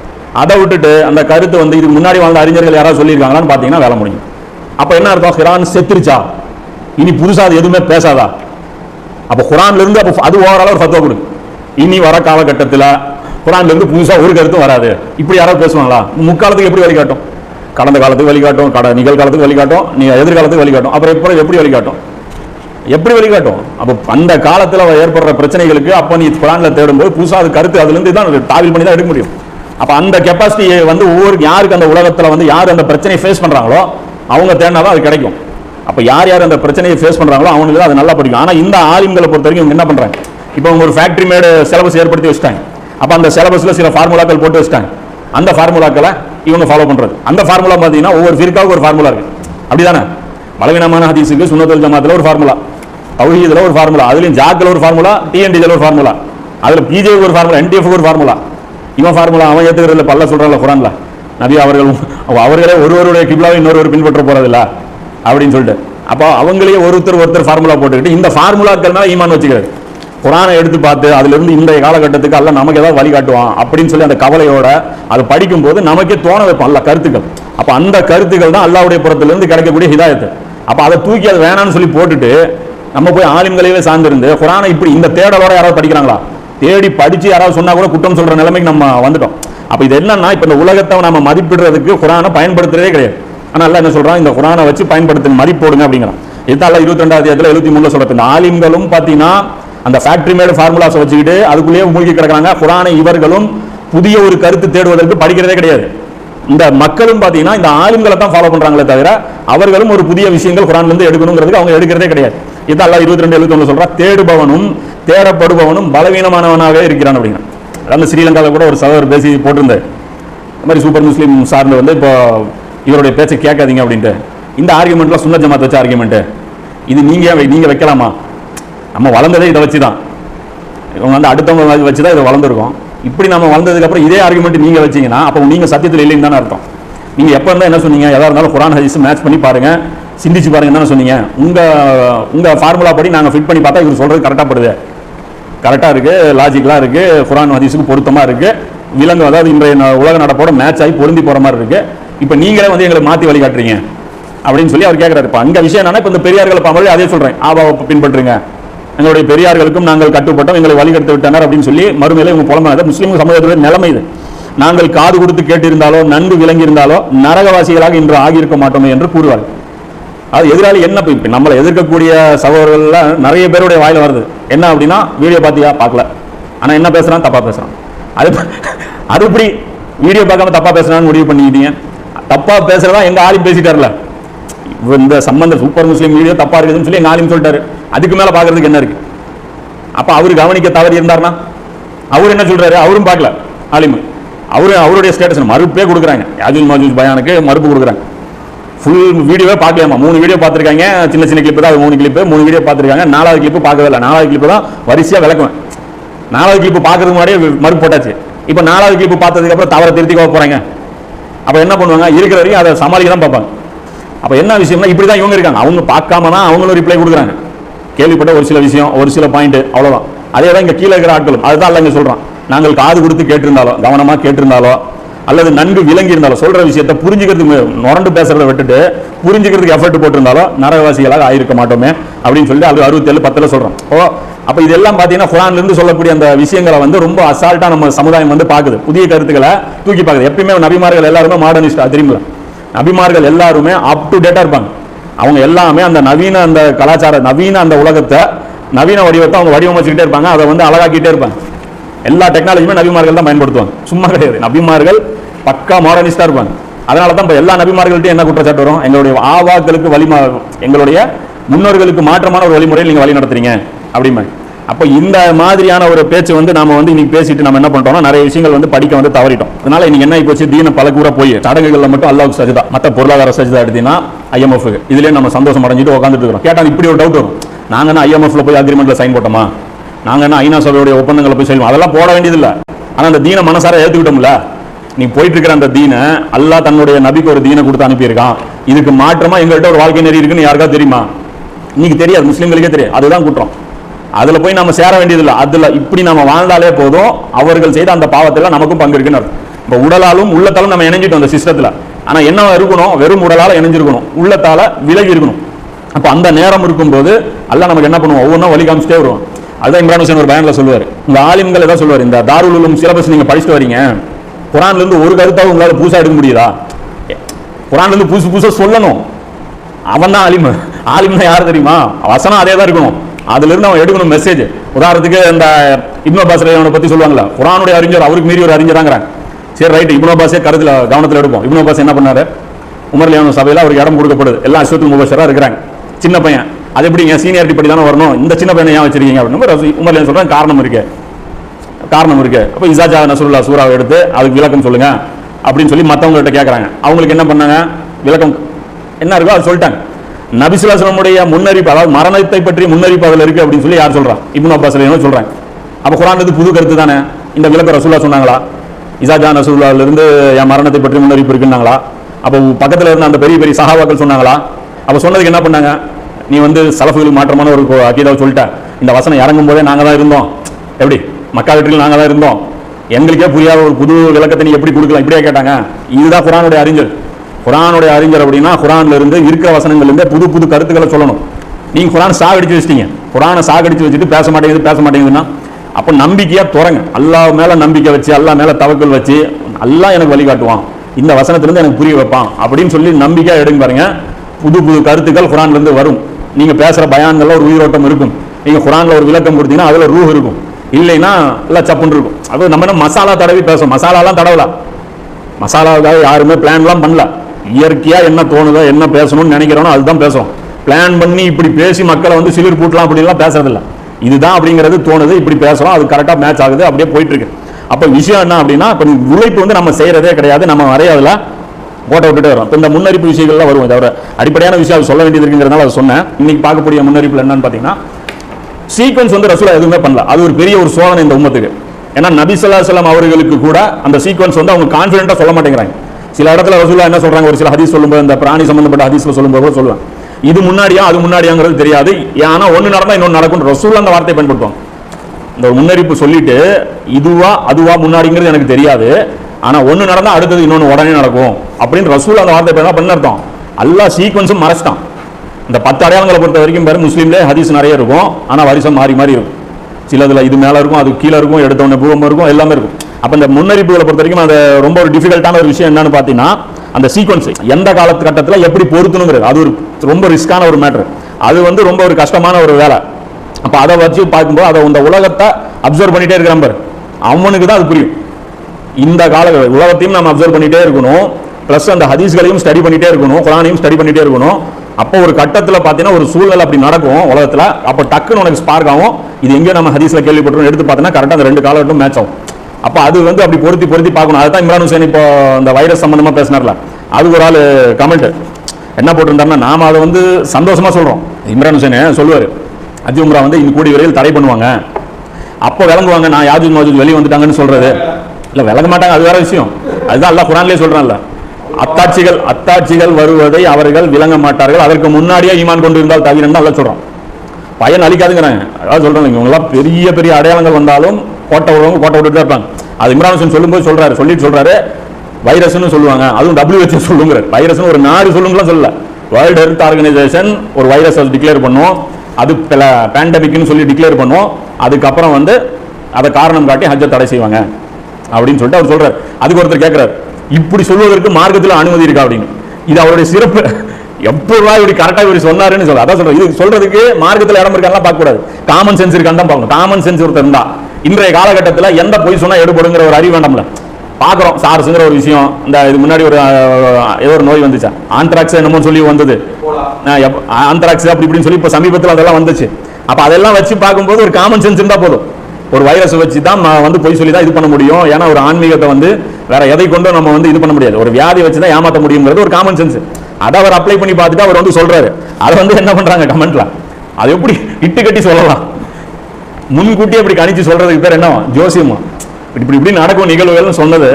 A: அதை விட்டுட்டு அந்த கருத்து வந்து இதுக்கு முன்னாடி வாழ்ந்த அறிஞர்கள் யாராவது சொல்லியிருக்காங்களான்னு பார்த்தீங்கன்னா வேலை முடியும். அப்போ என்ன அர்த்தம்? ஹிரான் செத்துருச்சா? இனி புதுசாக அது எதுவுமே பேசாதா? அப்போ குரான்ல அப்போ அது ஓரளவு ஒரு ஃபத்வா கொடுக்கு. இனி வர காலகட்டத்தில் குரான்ல இருந்து புதுசாக ஒரு கருத்தும் வராது. இப்படி யாராவது பேசுவாங்களா? முக்காலத்துக்கு எப்படி வழிகாட்டும்? கடந்த காலத்துக்கு வழிகாட்டும் கட நிகழ்காலத்துக்கு வழிகாட்டும் நீ எதிர்காலத்துக்கு வழிகாட்டும். அப்புறம் இப்போ எப்படி வழிகாட்டும்? எப்படி வழிகாட்டும்? அப்போ அந்த காலத்தில் ஏற்படுற பிரச்சனைகளுக்கு அப்போ நீ குரானில் தேடும்போது புதுசாக அது கருத்து அதுலேருந்து தான் டாவில் பண்ணி தான் எடுக்க முடியும். அப்போ அந்த கெப்பாசிட்டி வந்து ஒவ்வொரு யாருக்கு அந்த உலகத்தில் வந்து யார் அந்த பிரச்சனையை ஃபேஸ் பண்ணுறாங்களோ அவங்க தேடினாலும் அது கிடைக்கும். அப்போ யார் யார் அந்த பிரச்சனையை ஃபேஸ் பண்ணுறாங்களோ அவங்களுக்கு தான் அது நல்லா படிக்கும். ஆனால் இந்த ஆலிம்களை பொறுத்த வரைக்கும் என்ன பண்ணுறாங்க இப்போ அவங்க ஒரு ஃபேக்ட்ரி மேடு சிலபஸ் ஏற்படுத்தி வச்சுட்டாங்க. அப்போ அந்த சிலபஸில் சில ஃபார்முலாக்கள் போட்டு வச்சுட்டாங்க. அந்த ஃபார்முலாக்களை இவங்க ஃபாலோ பண்ணுறது அந்த ஃபார்முலா பார்த்தீங்கன்னா ஒவ்வொரு ஃபிரிக்காவுக்கு ஒரு ஃபார்முலா இருக்கு. அப்படிதானே? பலவீனமான ஹதீஸுக்கு சுண்ணத்தல் ஜமாத்தில் ஒரு ஃபார்முலா தௌஹீதில் ஒரு ஃபார்முலா அதுலேயும் ஜாக்கில் ஒரு ஃபார்முலா டிஎன்டில ஒரு ஃபார்முலா அதில் பிஜேக்கு ஒரு ஃபார்முலா என்டிஎஃப் ஒரு ஃபார்முலா இவன் ஃபார்முலா அவன் ஏத்துக்கிறதுல பல்ல சொல்றான்ல குரான்ல. நபி அவர்கள் அவர்களே ஒருவருடைய கிப்லாவை இன்னொருவர் பின்பற்ற போகிறதில்ல அப்படின்னு சொல்லிட்டு. அப்போ அவங்களே ஒருத்தர் ஒருத்தர் ஃபார்முலா போட்டுக்கிட்டு இந்த ஃபார்முலாக்கள்னால ஈமான் வச்சுக்கிறது. குரானை எடுத்து பார்த்து அதுலேருந்து இன்றைய இந்த காலகட்டத்துக்கு அல்ல நமக்கு ஏதாவது வழிகாட்டுவான் அப்படின்னு சொல்லி அந்த கவலையோட அது படிக்கும்போது நமக்கே தோண வைப்போம் அல்ல கருத்துக்கள். அப்போ அந்த கருத்துக்கள் தான் அல்லாவுடைய புறத்துலேருந்து கிடைக்கக்கூடிய ஹிதாயத்து. அப்போ அதை தூக்கி அது வேணாம்னு சொல்லி போட்டுட்டு நம்ம போய் ஆலிம்களையே சார்ந்திருந்து குரானை இப்படி இந்த தேடலோட யாராவது படிக்கிறாங்களா? தேடி படித்து யாராவது சொன்னால் கூட குற்றம் சொல்கிற நிலைமைக்கு நம்ம வந்துட்டோம். அப்போ இது என்னன்னா இப்போ இந்த உலகத்தை நம்ம மதிப்பிடுறதுக்கு குரானை பயன்படுத்துறதே கிடையாது. ஆனால் என்ன சொல்கிறான் இந்த குரானை வச்சு பயன்படுத்து மதிப்போடுங்க அப்படிங்கிறான். இதுதான் இருபத்தி ரெண்டாவது அதிகாரத்துல எழுபத்தி மூணுல சொல்றது. இந்த ஆலிம்களும் பார்த்தீங்கன்னா அந்த ஃபேக்டரி மேடு ஃபார்முலாஸ் வச்சுக்கிட்டு அதுக்குள்ளேயே மூழ்கி கிடக்குறாங்க. குரானை இவர்களும் புதிய ஒரு கருத்து தேடுவதற்கு படிக்கிறதே கிடையாது. இந்த மக்களும் பார்த்தீங்கன்னா இந்த ஆளுங்களை தான் ஃபாலோ பண்ணுறாங்களே தவிர அவர்களும் ஒரு புதிய விஷயங்கள் குரான்லேருந்து எடுக்கணுங்கிறதுக்கு அவங்க எடுக்கிறதே கிடையாது. இது அல்லா இருபத்தி ரெண்டு எழுபத்தி ஒன்று தேடுபவனும் தேடப்படுபவனும் பலவீனமானவனாகவே இருக்கிறான் அப்படின்னு. அந்த ஸ்ரீலங்காவில் கூட ஒரு சகோதரர் பேசி போட்டிருந்தார். இந்த மாதிரி சூப்பர் முஸ்லீம் சார்ந்து வந்து இப்போ இவருடைய பேச்சை கேட்காதீங்க அப்படின்ட்டு. இந்த ஆர்குமெண்ட்லாம் சுன்ன ஜமாத் வச்ச ஆர்குமெண்ட்டு இது நீங்கள் வை- வைக்கலாமா? நம்ம வளர்ந்ததே இதை வச்சு தான் இவங்க வந்து அடுத்தவங்க வச்சு தான் இதை வளர்ந்துருக்கோம். இப்படி நம்ம வளர்ந்ததுக்கப்புறம் இதே ஆர்குமெண்ட் நீங்கள் வச்சிங்கன்னா அப்போ நீங்கள் சத்தியத்தில் இல்லைன்னு தானே அர்த்தம். நீங்கள் எப்போ இருந்தால் என்ன சொன்னீங்க? எதாக இருந்தாலும் குரான் ஹதீஸ் மேட்ச் பண்ணி பாருங்கள் சிந்திச்சு பாருங்க தானே சொன்னீங்க. உங்கள் உங்கள் ஃபார்முலா படி நாங்கள் ஃபிட் பண்ணி பார்த்தா இவர் சொல்கிறது கரெக்டாக படுது. கரெக்டாக இருக்குது லாஜிக்கலாக இருக்குது குரான் ஹதீஸுக்கு பொருத்தமாக இருக்குது விலங்கு அதாவது இன்றைய உலக நடப்போட மேட்ச் ஆகி பொருந்தி போகிற மாதிரி இருக்குது இப்போ நீங்களே வந்து எங்களை மாற்றி வழிகாட்டுறீங்க. அப்படின்னு சொல்லி அவர் கேட்குறாரு இப்போ அங்கே விஷயம் என்னன்னா இப்போ இந்த பெரியார்களை பார்க்கும்போது அதே சொல்கிறேன் ஆபாவை பின்பற்றுங்க. எங்களுடைய பெரியார்களுக்கும் நாங்கள் கட்டுப்பட்டோம். எங்களை வழிகெடுத்து விட்டனர் அப்படின்னு சொல்லி மறுமையில இவங்க புலம்பாத முஸ்லீம் சமுதாயத்துடைய நிலைமை இது. நாங்கள் காது கொடுத்து கேட்டிருந்தாலோ நன்கு விளங்கி இருந்தாலோ நரகவாசிகளாக இன்று ஆகியிருக்க மாட்டோமே என்று கூறுவார் அது எதிராளி என்ன இப்போ நம்மளை எதிர்க்கக்கூடிய சகோதரர்கள்லாம் நிறைய பேருடைய வாயில் வருது. என்ன அப்படின்னா வீடியோ பார்த்தியா? பார்க்கல. ஆனால் என்ன பேசுகிறான் தப்பாக பேசுகிறான் அது அது இப்படி வீடியோ பார்க்காம தப்பாக பேசுகிறான்னு முடிவு பண்ணிக்கிட்டீங்க? தப்பாக பேசுகிறதா எங்கள் ஆளும் பேசிட்டார்ல? இந்த சம்பந்த சூப்பர் முஸ்லீம் வீடியோ தப்பா இருக்குதுன்னு சொல்லி நாளையும் சொல்லிட்டாரு. அதுக்கு மேல பாக்குறதுக்கு என்ன இருக்கு? அப்ப அவரு கவனிக்க தவறி இருந்தாருன்னா? அவர் என்ன சொல்றாரு? அவரும் பார்க்கல. ஆலிம் அவரு அவருடைய ஸ்டேட்டஸ் மறுப்பே கொடுக்குறாங்க. யாஜூல் மாஜூஜ் பயானுக்கு மறுப்பு கொடுக்குறாங்க. ஃபுல் வீடியோவே பார்க்கலாமா மூணு வீடியோ பார்த்துருக்காங்க. சின்ன சின்ன கிளிப்பு தான் அது மூணு கிளிப்பு மூணு வீடியோ பார்த்துருக்காங்க. நாலாவது கிளிப்பு பார்க்கவே இல்லை. நாலாவது கிளிப்பு தான் வரிசையாக விளக்குவேன். நாலாவது கிளிப்பு பார்க்கறதுக்கு முன்னாடியே மறுப்பு போட்டாச்சு. இப்போ நாலாவது கிளிப்பு பார்த்ததுக்கு அப்புறம் தவறை திருத்திக்க போறாங்க. அப்போ என்ன பண்ணுவாங்க? இருக்கிற வரைக்கும் அதை சமாளிக்க தான் பார்ப்பாங்க. அப்போ என்ன விஷயம்னா இப்படி தான் இவங்க இருக்காங்க. அவங்க பார்க்காம தான் அவங்களும் ரிப்ளை கொடுக்குறாங்க. கேள்விப்பட்ட ஒரு சில விஷயம் ஒரு சில பாயிண்ட் அவ்வளவுதான். அதே தான் இங்க கீழே இருக்கிற ஆட்களும். அதுதான் இல்லைங்க சொல்கிறோம் நாங்கள் காது கொடுத்து கேட்டிருந்தாலோ கவனமா கேட்டிருந்தாலோ அல்லது நன்கு விளங்கி இருந்தாலோ சொல்ற விஷயத்தை புரிஞ்சுக்கிறதுக்கு நுரண்டு பேசுறத விட்டுட்டு புரிஞ்சுக்கிறதுக்கு எஃபர்ட் போட்டிருந்தாலோ நரகவாசிகளாக ஆயிருக்க மாட்டோமே அப்படின்னு சொல்லி அது அறுபத்தேழு பத்தில் சொல்றோம் ஓ அப்ப இதெல்லாம் பாத்தீங்கன்னா குரான்ல இருந்து சொல்லக்கூடிய அந்த விஷயங்களை வந்து ரொம்ப அசால்ட்டா நம்ம சமுதாயம் வந்து பாக்குது புதிய கருத்துக்களை தூக்கி பாக்குது எப்பயுமே நபிமார்கள் எல்லாருமே மாடர்னிஸ்டா தெரியுங்களா நபிமார்கள் எல்லாருமே அப் டு டேட்டா இருப்பாங்க. அவங்க எல்லாமே அந்த நவீன அந்த கலாச்சார நவீன அந்த உலகத்தை நவீன வடிவத்தை அவங்க வடிவமைச்சுக்கிட்டே இருப்பாங்க. அதை வந்து அழகாக்கிட்டே இருப்பாங்க. எல்லா டெக்னாலஜியுமே நபிமார்கள் தான் பயன்படுத்துவாங்க. சும்மா கிடையாது. நபிமார்கள் பக்கா மாடர்னிஸ்டாக இருப்பாங்க. அதனால தான் இப்போ எல்லா நபிமார்கள்ட்டையும் என்ன குற்றச்சாட்டு வரும்? எங்களுடைய ஆவாக்களுக்கு வழிமா எங்களுடைய முன்னோர்களுக்கு மாற்றமான ஒரு வழிமுறையில் நீங்கள் வழி நடத்துறீங்க. அப்படிமா அப்போ இந்த மாதிரியான ஒரு பேச்சு வந்து நம்ம வந்து இன்னைக்கு பேசிட்டு நம்ம என்ன பண்றோம்னா நிறைய விஷயங்கள் வந்து படிக்க வந்து தவறிட்டோம். அதனால இன்னைக்கு என்ன போச்சு தீன பல கூற போய் சடங்குகள்ல மட்டும் அல்லாஹ் சஜிதா மற்ற பொருளாதார சஜிதா எடுத்தீங்கன்னா ஐஎம்எஃப் இதுலயே நம்ம சந்தோஷம் அடைஞ்சிட்டு உட்காந்துட்டு இருக்கிறோம். கேட்டா இப்படி ஒரு டவுட் வரும். நாங்க என்ன ஐஎம்எஃப்ல போய் அக்ரிமெண்ட்ல சைன் போட்டோமா? நாங்க என்ன ஐநா சபையுடைய ஒப்பந்தங்களை போய் செய்வோம்? அதெல்லாம் போட வேண்டியதில்லை. ஆனா அந்த தீன மனசார ஏத்துக்கிட்டோம்ல. நீ போயிட்டு இருக்கிற அந்த தீனை அல்லாஹ் தன்னுடைய நபிக்கு ஒரு தீனை கொடுத்து அனுப்பியிருக்கான். இதுக்கு மாற்றமா எங்கள்கிட்ட ஒரு வாழ்க்கை நெறி இருக்குன்னு யாருக்கா தெரியுமா? இன்னைக்கு தெரியாது. முஸ்லீம்களுக்கே தெரியாது. அதுதான் குற்றம். அதில் போய் நம்ம சேர வேண்டியதில்லை. அதில் இப்படி நம்ம வாழ்ந்தாலே போதும். அவர்கள் செய்த அந்த பாவத்தில் நமக்கும் பங்கு இருக்குன்னு அர்த்தம். இப்போ உடலாலும் உள்ளத்தாலும் நம்ம இணைஞ்சிட்டோம் அந்த சிஸ்டத்தில். ஆனால் என்ன இருக்கணும்? வெறும் உடலால் இணைஞ்சிருக்கணும். உள்ளத்தால் விலகி இருக்கணும். அப்போ அந்த நேரம் இருக்கும்போது அல்ல நமக்கு என்ன பண்ணுவோம் ஒவ்வொன்றும் வழி காமிச்சிட்டே வருவோம் அதுதான் இம்ரான் ஹுசேன் ஒரு பயனில் சொல்லுவார். இந்த ஆலிம்கள் எதாவது சொல்லுவார் இந்த தாருல் உலும் சிலபஸ் நீங்கள் படிச்சுட்டு வரீங்க. குரான்லேருந்து ஒரு கருத்தாக உங்களால் புதுசாக எடுக்க முடியுதா? குரான்லேருந்து புதுசு புதுசாக சொல்லணும். அவன் தான் ஆலிம். ஆலிம்னா யார் தெரியுமா? வசனம் அதே தான் இருக்கணும். அதுல இருந்து அவன் எடுக்கணும் மெசேஜ் உதாரணத்துக்கு இந்த இப்னோ அப்பாஸ் அவனை பத்தி சொல்லுவாங்களா குரானுடைய அறிஞர் அவருக்கு மீறி ஒரு அறிஞராங்கிறாங்க. சரி ரைட் இப்னோ அப்பாஸே கருத்துல கவனத்தில் எடுப்போம். இப்னோ பாஸ் என்ன பண்ணாரு? உமர் லியானு அவருக்கு இடம் கொடுக்கப்படுது. எல்லா அஸ்வத்து முபஷரா இருக்கிறாங்க. சின்ன பையன். அது எப்படி என் சீனியாரிட்டி படி தானே வரணும். இந்த சின்ன பையனை ஏன் வச்சிருக்கீங்க அப்படின்னு. உமர் லியான் சொல்றாங்க காரணம் இருக்கு. காரணம் இருக்கு. அப்போ இசாஜா நசுருல்லா சூறாவை எடுத்து அதுக்கு விளக்கம் சொல்லுங்க அப்படின்னு சொல்லி மற்றவங்கள்ட்ட கேட்குறாங்க அவங்களுக்கு என்ன பண்ணாங்க? விளக்கம் என்ன இருக்கோ அது சொல்லிட்டாங்க. நபிசுல்லாசனமுடைய முன்னறிப்பு அதாவது மரணத்தை பற்றி முன்னறிப்பு அதில் இருக்கு அப்படின்னு சொல்லி யார் சொல்றான் இப்னு அப்பாஸ் ரலியல்லாஹு சொல்றாங்க. அப்போ குரான் புது கருத்து தானே? இந்த விளக்க ரசூல்லா சொன்னாங்களா? இசாஜா ரசூல்லாலிருந்து என் மரணத்தை பற்றி முன்னறிப்பு இருக்குன்னாங்களா? அப்போ பக்கத்தில் இருந்த அந்த பெரிய பெரிய சகாவாக்கள் சொன்னாங்களா? அப்போ சொன்னதுக்கு என்ன பண்ணாங்க? நீ வந்து சலஃபுகளுக்கு மாற்றமான ஒரு அக்கீதாவை சொல்லிட்ட. இந்த வசனம் இறங்கும் போதே நாங்கள் தான் இருந்தோம். எப்படி? மக்கா வெற்றியில் நாங்கள் தான் இருந்தோம். எங்களுக்கே புரியாத ஒரு புது விளக்கத்தை நீ எப்படி கொடுக்கலாம்? இப்படியே கேட்டாங்க. இதுதான் குரானுடைய அறிஞர். குரானுடைய அறிஞர் அப்படின்னா குரான்ல இருந்து இருக்கிற வசனங்கள் இருந்து புது புது கருத்துக்களை சொல்லணும். நீங்க குரான் சாகடிச்சு வச்சிட்டீங்க. குரானை சாகடிச்சு வச்சுட்டு பேச மாட்டேங்குது பேச மாட்டேங்குதுன்னா அப்போ நம்பிக்கையா துறங்க. அல்லாஹ் மேல நம்பிக்கை வச்சு அல்லாஹ் மேல தவக்கல் வச்சு அல்லாஹ் எனக்கு வழிகாட்டுவான் இந்த வசனத்திலிருந்து எனக்கு புரிய வைப்பான் அப்படின்னு சொல்லி நம்பிக்கையா எடுங்க பாருங்க. புது புது கருத்துக்கள் குரான்ல இருந்து வரும். நீங்க பேசுற பயான்கள்ல ஒரு உயிரோட்டம் இருக்கும். நீங்க குரான்ல ஒரு விளக்கம் கொடுத்தீங்கன்னா அதுல ரூ இருக்கும். இல்லைன்னா எல்லாம் சப்புன்னு இருக்கும். அது நம்ம என்ன மசாலா தடவி பேசும் மசாலாலாம் தடவலாம் மசாலாவுக்காக யாருமே பிளான்லாம் பண்ணல. இயற்கையாக என்ன தோணுதோ என்ன பேசணும்னு நினைக்கிறோனோ அதுதான் பேசுகிறோம் பிளான் பண்ணி இப்படி பேசி மக்களை வந்து சிலிர் பூட்டலாம் அப்படின்லாம் பேசுறதில்ல. இதுதான் அப்படிங்கிறது தோணுது இப்படி பேசுறோம் அது கரெக்டாக மேட்ச் ஆகுது அப்படியே போயிட்டுருக்கு. அப்போ விஷயம் என்ன அப்படின்னா இப்போ உழைப்பு வந்து நம்ம செய்கிறதே கிடையாது நம்ம வரைய அதில் போட்ட விட்டுட்டே வரும் இப்போ இந்த முன்னறிப்பு விஷயங்கள்லாம் வரும் தவிர அடிப்படையான விஷயம் அது சொல்ல வேண்டியது இருக்குங்கிறதுனால அதை சொன்னேன். இன்னைக்கு பார்க்கக்கூடிய முன்னறிப்பில் என்னன்னு பார்த்தீங்கன்னா சீக்வன்ஸ் வந்து ரசூலா எதுவுமே பண்ணல. அது ஒரு பெரிய ஒரு சோதனை இந்த உம்மத்துக்கு. ஏன்னா நபி ஸல்லல்லாஹு அலைஹி அவர்களுக்கு கூட அந்த சீக்வன்ஸ் வந்து அவங்க கான்ஃபிடென்ட்டாக சொல்ல மாட்டேங்கிறாங்க. சில இடத்துல ரசூலா என்ன சொல்றாங்க? ஒரு சில ஹதீஸ் சொல்லும்போது இந்த பிராணி சம்பந்தப்பட்ட ஹதீஸ்ல சொல்லும்போது கூட சொல்லுவாங்க. இது முன்னாடியா அது முன்னாடியாங்கிறது தெரியாது. ஏன்னா ஒன்று நடந்தால் இன்னொன்று நடக்கும் ரசூல் அந்த வார்த்தையை பயன்படுத்துவாங்க. இந்த முன்னறிப்பு சொல்லிட்டு இதுவா அதுவா முன்னாடிங்கிறது எனக்கு தெரியாது. ஆனால் ஒன்று நடந்தால் அடுத்தது இன்னொன்று உடனே நடக்கும். அப்படின்னு ரசூல் அந்த வார்த்தை பயன்படுத்தா பண்ண அர்த்தம். எல்லா சீக்வன்ஸும் மறைச்சிட்டான். இந்த பத்து அடையாளங்களை பொறுத்த வரைக்கும் பாரு முஸ்லீம்லே ஹதீஸ் நிறைய இருக்கும். ஆனால் வரிசை மாறி மாறி இருக்கும். சிலதில் இது மேலே இருக்கும் அது கீழே இருக்கும் எடுத்த உடனே பூகம்பம் இருக்கும் எல்லாமே இருக்கும். அப்போ இந்த முன்னறிப்புகளை பொறுத்த வரைக்கும் அது ரொம்ப ஒரு டிஃபிகல்ட்டான ஒரு விஷயம் என்னன்னு பார்த்தீங்கன்னா அந்த சீக்வன்ஸ் எந்த காலகட்டத்தில் எப்படி பொருத்தணுங்கிறது. அது ஒரு ரொம்ப ரிஸ்கான ஒரு மேட்ரு அது வந்து ரொம்ப ஒரு கஷ்டமான ஒரு வேலை. அப்போ அதை வச்சு பார்க்கும்போது அதை இந்த உலகத்தை அப்சர்வ் பண்ணிகிட்டே இருக்கிற பாரு. அவனுக்கு தான் அது புரியும். இந்த கால உலகத்தையும் நம்ம அப்சர்வ் பண்ணிகிட்டே இருக்கணும். ப்ளஸ் அந்த ஹதீஸ்களையும் ஸ்டடி பண்ணிகிட்டே இருக்கணும். குரானையும் ஸ்டடி பண்ணிகிட்டே இருக்கணும். அப்போ ஒரு கட்டத்தில் பார்த்தீங்கன்னா ஒரு சூழ்நிலை அப்படி நடக்கும் உலகத்தில். அப்போ டக்குன்னு உனக்கு ஸ்பார்க் ஆகும். இது எங்கேயோ நம்ம ஹதீஸில் கேள்விப்பட்டோம் எடுத்து பார்த்தீங்கன்னா கரெக்டாக அந்த ரெண்டு காலகட்டம் மேட்ச் ஆகும். அப்போ அது வந்து அப்படி பொருத்தி பொருத்தி பார்க்கணும். அதுதான் இம்ரான் ஹுசேன் இப்போ இந்த வைரஸ் சம்மந்தமாக பேசினார்ல. அது ஒரு ஆள் கமெண்ட் என்ன போட்டிருந்தாருன்னா நாம் அதை வந்து சந்தோஷமாக சொல்கிறோம் இம்ரான் ஹுசேன் சொல்லுவார். அஜி உம்ரா வந்து இந்த கூடிய வரையில் தடை பண்ணுவாங்க. அப்போ விளங்குவாங்க நான் யாஜூத் மாஜூத் வெளியே வந்துட்டாங்கன்னு சொல்கிறது இல்லை விளங்க மாட்டாங்க அது வேற விஷயம். அதுதான் எல்லாம் குரான்லேயே சொல்கிறான்ல அத்தாட்சிகள் அத்தாட்சிகள் வருவதை அவர்கள் விளங்க மாட்டார்கள். அதற்கு முன்னாடியே ஈமான் கொண்டு இருந்தால் தவிரன்னு அல்ல பயன் அளிக்காதுங்கிறாங்க அதாவது சொல்றாங்க இவங்கெல்லாம் பெரிய பெரிய அடையாளங்கள் வந்தாலும் கோட்டை விடுறவங்க கோட்டை விட்டுட்டு தான் இருப்பாங்க. அது இம்ரான் ஹுசேன் சொல்லும்போது சொல்றாரு சொல்லிட்டு சொல்றாரு. வைரஸ்னு சொல்லுவாங்க. அதுவும் டபிள்யூஹெச்ஓ சொல்லுங்கிற வைரஸ்னு ஒரு நாடு சொல்லுங்கலாம் சொல்லல. வேர்ல்டு ஹெல்த் ஆர்கனைசேஷன் ஒரு வைரஸ் டிக்ளேர் பண்ணும். அது பேண்டமிக்னு சொல்லி டிக்ளேர் பண்ணும். அதுக்கப்புறம் வந்து அதை காரணம் காட்டி ஹஜ்ஜை தடை செய்வாங்க. அப்படின்னு சொல்லிட்டு அவர் சொல்றாரு. அதுக்கு ஒருத்தர் கேட்கிறார் இப்படி சொல்வதற்கு மார்க்கத்தில் அனுமதி இருக்கா அப்படின்னு. இது அவருடைய சிறப்பு. எப்படா இப்படி கரெக்டாக இவர் சொன்னாருன்னு சொல்ல அதான் சொல்றேன். இது சொல்றதுக்கு மார்க்கத்தில் இடம் இருக்கான்னு பார்க்க கூடாது காமன் சென்ஸ் இருக்கான்னு தான் பார்க்கணும். காமன் சென்ஸ் ஒருத்தர் இருந்தா. இன்றைய காலகட்டத்தில் எந்த பொய் சொன்னா எடுபடுங்கிற ஒரு அறிவு வேண்டாம்ல. பார்க்குறோம் சார்ஸுங்கிற ஒரு விஷயம் இந்த இது முன்னாடி ஒரு ஏதோ ஒரு நோய் வந்துச்சா? ஆந்த்ராக்ஸ் என்னமோ சொல்லி வந்தது. ஆந்த்ராக்ஸ் அப்படி இப்படின்னு சொல்லி இப்போ சமீபத்தில் அதெல்லாம் வந்துச்சு. அப்போ அதெல்லாம் வச்சு பார்க்கும்போது ஒரு காமன் சென்ஸ் இருந்தால் போதும். ஒரு வைரஸ் வச்சு தான் வந்து பொய் சொல்லி தான் இது பண்ண முடியும். ஏன்னா ஒரு ஆன்மீகத்தை வந்து வேற எதை கொண்டும் நம்ம வந்து இது பண்ண முடியாது. ஒரு வியாதி வச்சு தான் ஏமாற்ற முடியுங்கிறது ஒரு காமன் சென்ஸ் அதை அவர் அப்ளை பண்ணி பார்த்துட்டு அவர் வந்து சொல்றாரு. அதை வந்து என்ன பண்றாங்க? கமெண்ட்ல அது எப்படி இட்டு கட்டி சொல்லலாம்? முன்கூட்டியே இப்படி கணிச்சு சொல்றதுக்கு பேர் என்னவா? ஜோசியமா? இப்படி இப்படி நடக்கும் நிகழ்வுகள்னு சொன்னது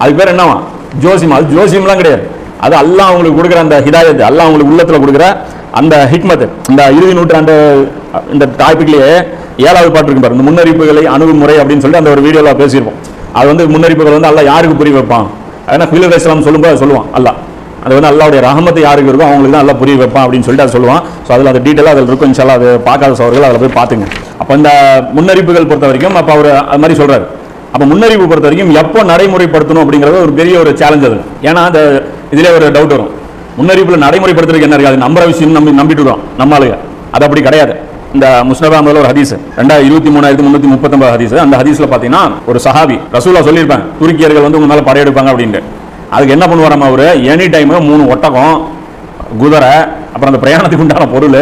A: அதுக்கு பேர் என்னவா? ஜோசியம்? அது ஜோசியம்லாம் கிடையாது. அது அல்லாஹ் அவங்களுக்கு கொடுக்குற அந்த ஹிதாயத் அல்லாஹ் அவங்களுக்கு உள்ளத்தில் கொடுக்குற அந்த ஹிக்மத் இந்த இறுதி நூற்றாண்டு இந்த டாபிக்லேயே ஏழாவது பாட்டு இருக்கு பாரு இந்த முன்னறிப்புகளை அணுகுமுறை அப்படின்னு சொல்லி அந்த ஒரு வீடியோவில் பேசியிருப்போம். அது வந்து முன்னறிப்புகள் வந்து அல்லா யாருக்கு புரிய வைப்பான்? ஏன்னா குயிலர் இஸ்லாம் சொல்லும்போது சொல்லுவான் அல்லா அது வந்து அல்லாவுடைய ரகமத்தை யாருக்கு இருக்கோ அவங்களுக்கு தான் நல்லா புரிய வைப்பான் அப்படின்னு சொல்லிட்டு அதை சொல்லுவான். ஸோ அதில் அது டீட்டெயிலாக அதில் இருக்கும். இன்ஷால்லா அது பார்க்காத சவர்கள் அதில் போய் பார்த்துங்க. அப்போ இந்த முன்னறிப்புகள் பொறுத்த வரைக்கும் அப்போ அவர் அது மாதிரி சொல்கிறார் அப்போ முன்னறிவு பொறுத்த வரைக்கும் எப்போ நடைமுறைப்படுத்தணும் அப்படிங்கிறது ஒரு பெரிய ஒரு சேலஞ்ச் அது. ஏன்னா அந்த இதிலே ஒரு டவுட் வரும். முன்னறிவுல நடைமுறைப்படுத்துறதுக்கு என்ன இருக்கு அது நம்புற விஷயம் நம்பி நம்பிட்டு வரும் நம்மளுக்கு அது அப்படி கிடையாது. இந்த முஸ்னபா முதல்ல ஒரு ஹதீஸ். ரெண்டாயிரத்தி இருபத்தி மூணாயிரத்தி முந்நூற்றி முப்பத்தொன்பது ஹதீஸ். அந்த ஹதீஸ்ல பார்த்தீங்கன்னா ஒரு சஹாபி ரசூலா சொல்லியிருப்பாங்க துருக்கியர்கள் வந்து உங்க மேல படையெடுப்பாங்க அப்படின்ட்டு. அதுக்கு என்ன பண்ணுவாராம் அவரு? எனி டைம் மூணு ஒட்டகம் குதிரை அப்புறம் அந்த பிரயாணத்துக்கு உண்டான பொருள்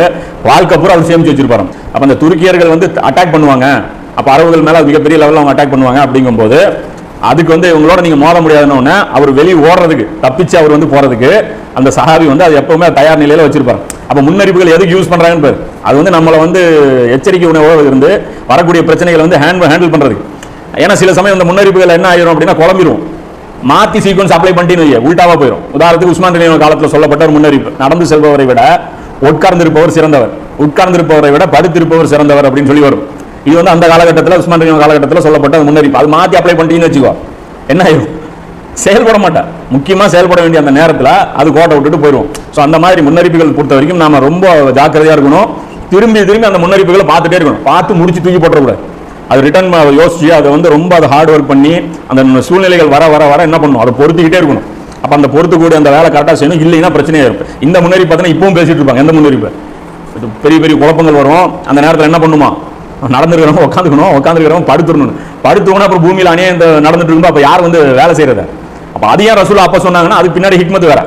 A: வாழ்க்கை பூரா அவர் சேமிச்சு வச்சிருப்பாரு. அப்போ அந்த துருக்கியர்கள் வந்து அட்டாக் பண்ணுவாங்க. அப்போ அறுபதுகள் மேலே மிகப்பெரிய லெவலில் அவங்க அட்டாக் பண்ணுவாங்க அப்படிங்கும்போது அதுக்கு வந்து இவங்களோட நீங்கள் மோத முடியாதுன்னு அவர் வெளியே ஓடுறதுக்கு தப்பிச்சு அவர் வந்து போகிறதுக்கு அந்த சஹாபி வந்து அது எப்பவுமே தயார் நிலையில் வச்சிருப்பார். அப்போ முன்னறிப்புகள் எதுக்கு யூஸ் பண்ணுறாங்கன்னு பாரு. அது வந்து நம்மளை வந்து எச்சரிக்கை உணவோடு இருந்து வரக்கூடிய பிரச்சனைகளை வந்து ஹேண்ட் ஹேண்டில் பண்ணுறதுக்கு ஏன்னா சில சமயம் இந்த முன்னறிப்புகள் என்ன ஆயிரும் அப்படின்னா குழம்பிடுவோம் மாத்தி சீக்வன்ஸ் அப்ளை பண்ணிட்டு உல்டாவா போயிடும் உதாரணத்துக்கு உஸ்மான் ரலியல்லாஹு காலத்தில் காலத்துல சொல்லப்பட்ட ஒரு முன்னறிவிப்பு. நடந்து செல்பவரை விட உட்கார்ந்திருப்பவர் சிறந்தவர். உட்கார்ந்திருப்பவரை விட படுத்திருப்பவர் சிறந்தவர் அப்படின்னு சொல்லி வரும். இது வந்து அந்த காலகட்டத்தில் உஸ்மான் ரலியல்லாஹு காலகட்டத்தில் சொல்லப்பட்ட ஒரு முன்னறிப்பு அது மாத்தி அப்ளை பண்ணிட்டீங்கன்னு வச்சுக்கோ என்ன ஆயிரும்? செயல்பட மாட்டேன் முக்கியமா செயல்பட வேண்டிய அந்த நேரத்துல அது கோட்டை விட்டுட்டு போயிடும் ஸோ அந்த மாதிரி முன்னறிப்புகள் பொறுத்த வரைக்கும் நாம ரொம்ப ஜாக்கிரதையா இருக்கணும். திரும்பி திரும்பி அந்த முன்னறிப்புகளை பார்த்துட்டே இருக்கணும். பார்த்து முடிச்சு தூக்கி போட்டுறக்கூடாது. அது ரிட்டர்ன் யோசிச்சு அதை வந்து ரொம்ப அதை ஹார்ட் ஒர்க் பண்ணி அந்த சூழ்நிலைகள் வர வர வர என்ன பண்ணணும் அதை பொறுத்துக்கிட்டே இருக்கணும். அப்போ அந்த பொறுத்துக்கூடிய அந்த வேலை கரெக்டாக செய்யணும். இல்லைன்னா பிரச்சனையாக இருக்கும் இந்த முன்னேறி பார்த்தீங்கன்னா இப்பவும் பேசிட்டு இருப்பாங்க. எந்த முன்னேறிப்பு இது பெரிய பெரிய குழப்பங்கள் வரும். அந்த நேரத்தில் என்ன பண்ணுமா? நடந்துருக்கிறவங்க உட்காந்துக்கணும் உட்காந்துருக்கிறவங்க படுத்துடணும். படுத்தோன்னா அப்புறம் பூமியில் அணியே இந்த நடந்துட்டு இருக்கும்போது அப்போ யார் வந்து வேலை செய்யறது? அப்போ அது ஏன் ரசூலா அப்போ சொன்னாங்கன்னா அதுக்கு பின்னாடி ஹிக்மத் வேற.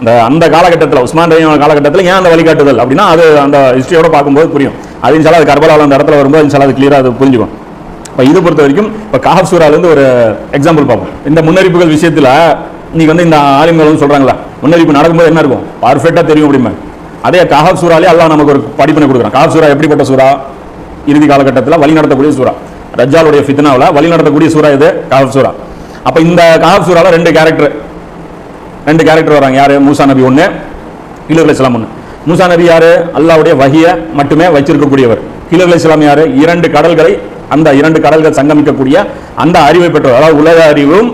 A: இந்த அந்த காலகட்டத்தில் உஸ்மான் ரஹீம் காலகட்டத்தில் ஏன் அந்த வழிகாட்டுதல் அப்படின்னா அது அந்த ஹிஸ்டரியோட பார்க்கும்போது புரியும். அது இன்ஷால்லா அது கர்பலாவில் அந்த இடத்துல வரும்போது இன்ஷால்லா அது கிளியராக அது புரிஞ்சுக்கும். இப்போ இது பொறுத்த வரைக்கும் இப்போ காஹப் சூறாலேருந்து ஒரு எக்ஸாம்பிள் பார்ப்போம். இந்த முன்னறிப்புகள் விஷயத்தில் இன்னைக்கு வந்து இந்த ஆலிம்கள் வந்து சொல்கிறாங்களா முன்னறிப்பு நடக்கும்போது என்ன இருக்கும்? பர்ஃபெக்டாக தெரியும் அப்படிமா அதே காஹப் சூறாலே அல்லாஹ் நமக்கு ஒரு படிப்பினை கொடுக்குறான். காஹப் சூறா எப்படிப்பட்ட சூறா? இறுதி காலகட்டத்தில் வழி நடத்தக்கூடிய சூறா. ரஜாலுடைய ஃபித்னாவில் வழி நடத்தக்கூடிய சூறா இது காஹப் சூறா அப்போ இந்த காஹப் சூறாவில் ரெண்டு கேரக்டர் ரெண்டு கேரக்டர் வராங்க. யாரு? மூசா நபி ஒன்று கிலர் சிலம் ஒன்று மூசா நபி யாரு? அல்லாவுடைய வகிய மட்டுமே வச்சிருக்கக்கூடியவர். கிலர் இஸ்லாம் யாரு? இரண்டு கடல்களை அந்த இரண்டு கடல்கள் சங்கமிக்கக்கூடிய அந்த அறிவை பெற்றவர். அதாவது உலக அறிவும்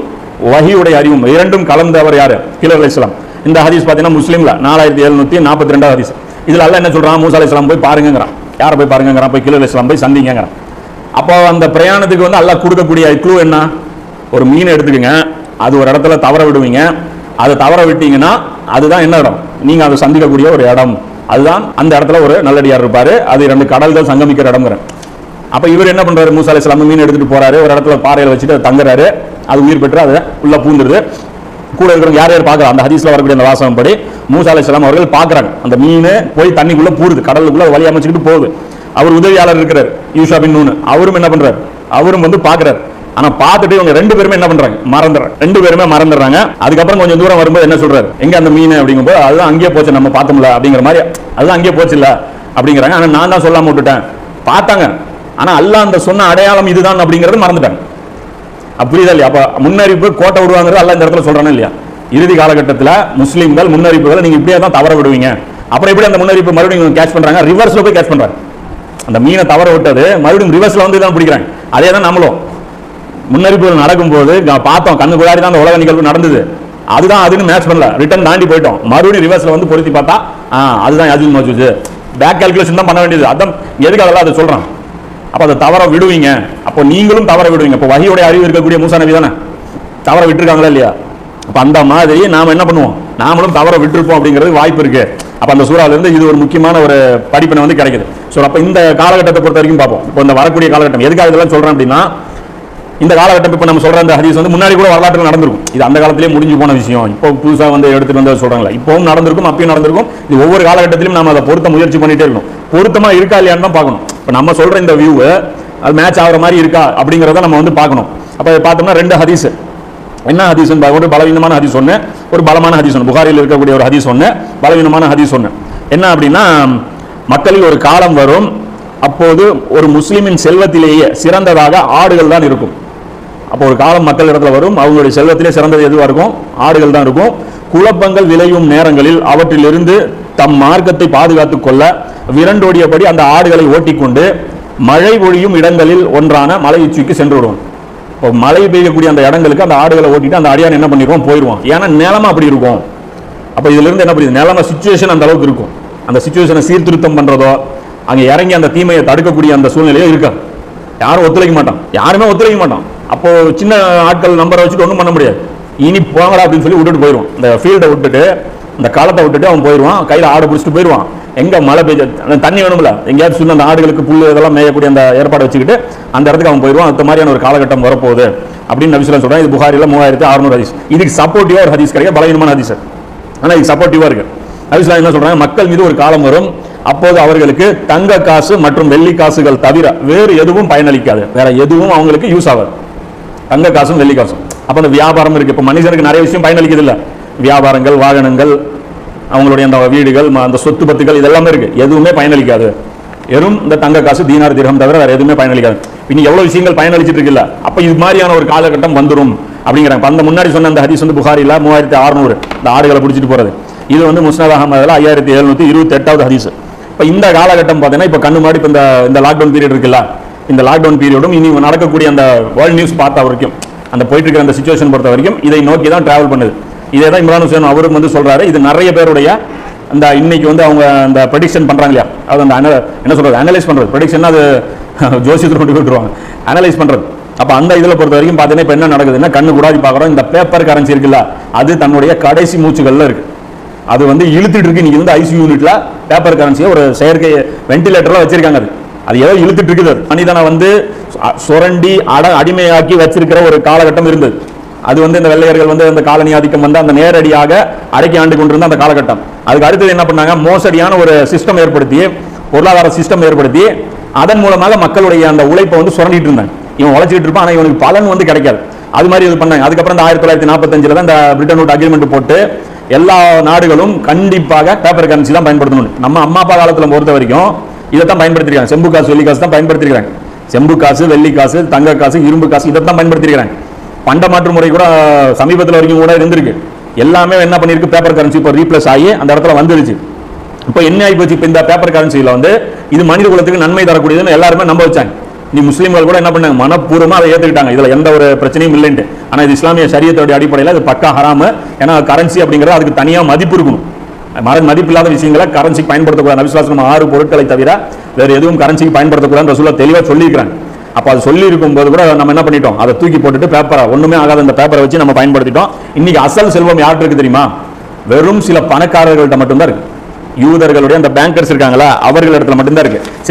A: வகியுடைய அறிவும் இரண்டும் கலந்தவர் யாரு? கிலர் இஸ்லாம். இந்த ஹதீஸ் பார்த்தீங்கன்னா முஸ்லீம்ல நாலாயிரத்தி எழுநூத்தி நாற்பத்தி ரெண்டாவது ஹதீஸ். இதுல அல்ல என்ன சொல்றான்? மூசா அலி இஸ்லாம் போய் பாருங்கிறான் யாரை போய் பாருங்கிறான் போய் கிலர் இஸ்லாம் போய் சந்திங்கிறான் அப்போ அந்த பிரயாணத்துக்கு வந்து அல்லா கொடுக்கக்கூடிய க்ளூ என்ன? ஒரு மீனை எடுத்துக்கோங்க. அது ஒரு இடத்துல தவற விடுவீங்க. அதை தவற விட்டீங்கன்னா அதுதான் என்ன இடம்? நீங்க அதை சந்திக்கக்கூடிய ஒரு இடம். அதுதான் அந்த இடத்துல ஒரு நல்லடியார் இருப்பார். அது ரெண்டு கடல்கள் சங்கமிக்கிற இடம்ங்கிறேன். அப்ப இவர் என்ன பண்றாரு? மூசா அலைஹிஸ்ஸலாம் மீன் எடுத்துட்டு போறாரு. ஒரு இடத்துல பாறையில வச்சுட்டு தங்குறாரு. அது உயிர் பெற்று அதை உள்ள பூந்துருது. கூட இருக்கிறவங்க யார் யார் பார்க்கறாங்க அந்த ஹதீஸ்ல வரக்கூடிய அந்த வாசகம் படி மூசா அலைஹிஸ்ஸலாம் அவர்கள் பார்க்கறாங்க. அந்த மீன் போய் தண்ணிக்குள்ள பூருது. கடலுக்குள்ள வழி அமைச்சுக்கிட்டு போகுது. அவர் உதவியாளர் இருக்கிறார். யூஷா பின் நூனு. அவரும் என்ன பண்றாரு? அவரும் வந்து பார்க்கறாரு. ஆனா பார்த்துட்டு இவங்க ரெண்டு பேருமே என்ன பண்றாங்க? மறந்துறாங்க ரெண்டு பேருமே மறந்துடுறாங்க. அதுக்கப்புறம் கொஞ்சம் தூரம் வரும்போது என்ன சொல்றாரு? எங்க அந்த மீன் அப்படிங்கும்போது அதுதான் அங்கேயே போச்சு நம்ம பார்த்தோம்ல அப்படிங்கிற மாதிரி அதுதான் அங்கேயே போச்சு இல்ல அப்படிங்கிறாங்க. ஆனா நான் தான் சொல்லாம விட்டுட்டேன். பார்த்தாங்க. ஆனா அல்லாஹ் அந்த சொன்ன அடையாளம் இதுதான் அப்படிங்கறது மறந்துட்டாங்க. அப்படிதான் புரியுதா இல்லையா? அப்ப முன்னறிப்பு கோட்டை விடுவாங்கிறது அல்ல இந்த இடத்துல சொல்றானே இல்லையா? இறுதி காலகட்டத்தில் முஸ்லீம்கள் முன்னறிப்புகளை நீங்க இப்படியே தான் தவற விடுவீங்க. அப்புறம் எப்படி அந்த முன்னறிப்பு மறுபடியும் கேட்ச் பண்றாங்க? ரிவர்ஸ்ல போய் கேட்ச் பண்றாங்க. அந்த மீனை தவற விட்டது மறுபடியும் ரிவர்ஸ்ல வந்து தான் பிடிக்கிறாங்க. அதே தான் நம்மளும். முன்னறிப்புகள் நடக்கும்போது பார்த்தோம் கண்ணு குழாடி தான் அந்த உலக நிகழ்வு நடந்தது. அதுதான் அதுன்னு மேட்ச் பண்ணல. ரிட்டர்ன் தாண்டி போயிட்டோம். மறுபடியும் ரிவர்ஸில் வந்து பொருத்தி பார்த்தா ஆ அதுதான் யாஜூஜ் மஜூஜ் பேக் கால்குலேஷன் தான் பண்ண வேண்டியது. அதான் எதுக்கு அதெல்லாம் அதை சொல்கிறான் அப்போ அதை தவற விடுவீங்க. அப்போ நீங்களும் தவற விடுவீங்க. இப்போ வகையோட அறிவு இருக்கக்கூடிய மூசா நபி தானே? தவற விட்டுருக்காங்களா இல்லையா? அப்போ அந்த மாதிரி நாம் என்ன பண்ணுவோம்? நாமளும் தவற விட்டுருப்போம் அப்படிங்கிறது வாய்ப்பு இருக்குது அப்போ அந்த சூறாவிலேருந்து இது ஒரு முக்கியமான ஒரு படிப்பினை வந்து கிடைக்குது. ஸோ அப்போ இந்த காலகட்டத்தை பொறுத்த வரைக்கும் பார்ப்போம். இப்போ இந்த வரக்கூடிய காலகட்டம் எதுக்காக இதெல்லாம் சொல்கிறேன் அப்படின்னா இந்த காலகட்டம் இப்போ நம்ம சொல்ற அந்த ஹதீஸ் வந்து முன்னாடி கூட வரலாற்றில் நடந்திருக்கும். இது அந்த காலத்திலேயே முடிஞ்சு போன விஷயம். இப்போ புதுசாக வந்து எடுத்துட்டு வந்து சொல்றாங்களா இப்பவும் நடந்திருக்கும் அப்பயும் நடந்திருக்கும். இது ஒவ்வொரு காலகட்டத்திலும் நம்ம அதை பொருத்த முயற்சி பண்ணிட்டே இருக்கணும். பொருத்தமாக இருக்கா இல்லையான்னு தான் பார்க்கணும். இப்போ நம்ம சொல்ற இந்த வியூ அது மேட்ச் ஆகிற மாதிரி இருக்கா அப்படிங்கிறத நம்ம வந்து பார்க்கணும். அப்போ பார்த்தோம்னா ரெண்டு ஹதீஸ். என்ன ஹதீஸ் ஒரு பலவீனமான ஹதீஸ் ஒன்று ஒரு பலமான ஹதீஸ் ஒன்று புகாரில் இருக்கக்கூடிய ஒரு ஹதீஸ் ஒன்று பலவீனமான ஹதீஸ் ஒன்று என்ன அப்படின்னா மக்களில் ஒரு காலம் வரும் அப்போது ஒரு முஸ்லீமின் செல்வத்திலேயே சிறந்ததாக ஆடுகள் தான் இருக்கும். அப்போ ஒரு காலம் மக்கள் இடத்துல வரும் அவங்களுடைய செல்வத்திலே சிறந்தது எதுவாக இருக்கும்? ஆடுகள் தான் இருக்கும். குழப்பங்கள் விளையும் நேரங்களில் அவற்றிலிருந்து தம் மார்க்கத்தை பாதுகாத்துக் கொள்ள விரண்டோடியபடி அந்த ஆடுகளை ஓட்டிக்கொண்டு மழை பொழியும் இடங்களில் ஒன்றான மலை உச்சிக்கு சென்று விடுவோம் இப்போ மழை பெய்யக்கூடிய அந்த இடங்களுக்கு அந்த ஆடுகளை ஓட்டிட்டு அந்த அடியான் என்ன பண்ணிடுவோம் போயிடுவோம் ஏன்னா நிலமா அப்படி இருக்கும். அப்போ இதுலேருந்து என்ன புரியுது? நிலம சுச்சுவேஷன் அந்த அளவுக்கு இருக்கும். அந்த சுச்சுவேஷனை சீர்திருத்தம் பண்ணுறதோ அங்கே இறங்கி அந்த தீமையை தடுக்கக்கூடிய அந்த சூழ்நிலையோ இருக்காது. யாரும் ஒத்துழைக்க மாட்டான். யாருமே ஒத்துழைக்க மாட்டான். அப்போ சின்ன ஆட்கள் நம்பரை வச்சுட்டு ஒன்றும் பண்ண முடியாது. இனி போங்கடா அப்படின்னு சொல்லி விட்டுட்டு போயிடுவான் இந்த ஃபீல்டை விட்டுட்டு இந்த களத்தை விட்டுட்டு அவன் போயிடுவான். கையில் ஆடு பிடிச்சிட்டு போயிடுவான். எங்கே மழை பெய்ஞ்ச அந்த தண்ணி வேணும்ல எங்கேயாவது சொன்ன அந்த ஆடுகளுக்கு புல் இதெல்லாம் மேயக்கூடிய அந்த ஏற்பாடு வச்சுக்கிட்டு அந்த இடத்துக்கு அவன் போயிடுவான். அந்த மாதிரியான ஒரு காலகட்டம் வரப்போகுது அப்படின்னு நபிசுலாம் சொல்கிறேன் இது புகாரில் மூவாயிரத்து அறுநூறு ஹதீஸ். இதுக்கு சப்போர்ட்டிவாக ஒரு ஹதீஸ் கிடையாது. பலவீனமான ஹதீஸ் ஆனால் இது சப்போர்ட்டிவாக இருக்குது நபிசுலாம் என்ன சொல்கிறாங்க மக்கள் மீது ஒரு காலம் வரும். அப்போது அவர்களுக்கு தங்க காசு மற்றும் வெள்ளி காசுகள் தவிர வேறு எதுவும் பயனளிக்காது. வேற எதுவும் அவங்களுக்கு யூஸ் ஆகாது. தங்க காசும் வெள்ளி காசும். அப்போ அந்த வியாபாரம் இருக்கு. இப்போ மனுஷனுக்கு நிறைய விஷயம் பயனளிக்குது இல்லை. வியாபாரங்கள் வாகனங்கள் அவங்களுடைய அந்த வீடுகள் ம- அந்த சொத்து பத்துகள் இதெல்லாமே இருக்கு. எதுவுமே பயனளிக்காது. வெறும் இந்த தங்க காசு தீனார் திரகம் தவிர வேறு எதுவுமே பயனளிக்காது. இன்னும் எவ்வளோ விஷயங்கள் பயனளிச்சிட்டு இருக்குல்ல அப்போ இது மாதிரியான ஒரு காலகட்டம் வந்துடும் அப்படிங்கிறாங்க. அந்த முன்னாடி சொன்ன அந்த ஹதீஸ் வந்து புகாரில மூவாயிரத்தி அறுநூறு. இந்த ஆடுகளை பிடிச்சிட்டு போகிறது இது வந்து முஸ்னாத் அகமதில் ஐயாயிரத்தி எழுநூற்றி இருபத்தி எட்டாவது ஹதீஸ். இப்போ இந்த காலகட்டம் பார்த்தீங்கன்னா இப்போ கண்ணு மாதிரி இப்போ இந்த இந்த லாக்டவுன் பீரியட் இருக்குல்ல இந்த லாக்டவுன் பீரியடும் இனி நடக்கக்கூடிய அந்த வேர்ல்டு நியூஸ் பார்த்த வரைக்கும் அந்த போயிட்டு இருக்கிற அந்த சுச்சுவேஷன் பொறுத்த வரைக்கும் இதை நோக்கி தான் டிராவல் பண்ணுது. இதே தான் இம்ரான் ஹுசேன் அவரும் வந்து சொல்றாரு இது நிறைய பேருடைய அந்த இன்னைக்கு வந்து அவங்க அந்த ப்ரெடிக்ஷன் பண்றாங்க இல்லையா? அது அந்த என்ன சொல்றது அனலைஸ் பண்றது. ப்ரெடிக்ஷன் அது ஜோசியத்தில் கொண்டு விட்டுருவாங்க. அனலைஸ் பண்றது. அப்ப அந்த இதில் பொறுத்த வரைக்கும் பார்த்தீங்கன்னா இப்போ என்ன நடக்குதுன்னா கண்ணு கூடாதி பார்க்குறோம். இந்த பேப்பர் கரன்சி இருக்குல்ல அது தன்னுடைய கடைசி மூச்சுகள்ல இருக்கு. அது வந்து இழுத்துட்டு இருக்கு. இன்னைக்கு வந்து ஐசி யூனிட்ல பேப்பர் கரன்சியை ஒரு செயற்கை வென்டிலேட்டர்ல வச்சிருக்காங்க அது. அது ஏதோ இழுத்துட்டு இருக்குது. மனிதனை வந்து சுரண்டி அட அடிமையாக்கி வச்சிருக்கிற ஒரு காலகட்டம் இருந்தது. அது வந்து இந்த வெள்ளையர்கள் வந்து அந்த காலனி ஆதிக்கம் வந்து அந்த நேரடியாக அடக்கி ஆண்டு கொண்டிருந்த அந்த காலகட்டம். அதுக்கு அடுத்தது என்ன பண்ணாங்க? மோசடியான ஒரு சிஸ்டம் ஏற்படுத்தி பொருளாதார சிஸ்டம் ஏற்படுத்தி அதன் மூலமாக மக்களுடைய அந்த உழைப்பை வந்து சுரண்டிட்டு இருந்தாங்க. இவன் உழைச்சிட்டு இருப்பான் ஆனால் இவனுக்கு பலன் வந்து கிடைக்காது. அது மாதிரி இது பண்ணாங்க. அதுக்கப்புறம் இந்த ஆயிரத்தி தொள்ளாயிரத்தி நாற்பத்தஞ்சில் தான் இந்த பிரிட்டன் நோட் அக்ரிமெண்ட் போட்டு எல்லா நாடுகளும் கண்டிப்பாக பேப்பர் கரன்சி தான் பயன்படுத்தணும் நம்ம அம்மா அப்பா காலத்தில் பொறுத்த வரைக்கும் இதை தான் பயன்படுத்திருக்காங்க. செம்பு காசு வெள்ளி காசு தான் பயன்படுத்திருக்காங்க செம்பு காசு வெள்ளி காசு தங்க காசு இரும்பு காசு இதை தான் பயன்படுத்திருக்காங்க பண்ட மாற்று முறை கூட சமீபத்தில் வரைக்கும் கூட இருந்திருக்கு. எல்லாமே என்ன பண்ணிருக்கு? பேப்பர் கரன்சி இப்போ ரீப்ளேஸ் ஆகி அந்த இடத்துல வந்துருச்சு. இப்போ என்ன ஆகி போச்சு? இப்போ இந்த பேப்பர் கரன்சியில் வந்து இது மனித குலத்துக்கு நன்மை தரக்கூடியதுன்னு எல்லாருமே நம்ப வச்சாங்க. நீ முஸ்லீம்கள் கூட என்ன பண்ணாங்க? மனப்பூர்வமாக அதை ஏற்றுக்கிட்டாங்க இதில் எந்த ஒரு பிரச்சனையும் இல்லைன்ட்டு. ஆனால் இது இஸ்லாமிய சரியத்தோடைய அடிப்படையில் அது பக்கா ஹராமு. ஏன்னா கரன்சி அப்படிங்கிறது அதுக்கு தனியாக மதிப்பு இருக்கணும். மதிப்பில்லாத விஷயங்களை கரன்சிக்கு பயன்படுத்தக்கூடாது. நபிசுவாசனம் ஆறு பொருட்களை தவிர வேறு எதுவும் கரன்சிக்கு பயன்படுத்தக்கூடாதுன்ற சொல்ல தெளிவாக சொல்லியிருக்கிறாங்க. அப்போ அது சொல்லி இருக்கும்போது கூட நம்ம என்ன பண்ணிட்டோம்? அதை தூக்கி போட்டுட்டு பேப்பரை ஒண்ணுமே ஆகாத அந்த பேப்பரை வச்சு நம்ம பயன்படுத்திட்டோம். இன்னைக்கு அசல் செல்வம் யார்கிட்ட இருக்கு தெரியுமா? வெறும் சில பணக்காரர்கள்ட்ட மட்டும்தான் இருக்கு. யூதர்களுடைய அந்த பேங்கர்ஸ் இருக்காங்களா? அவர்களிடத்துல மட்டும்தான் இருக்கு. சரி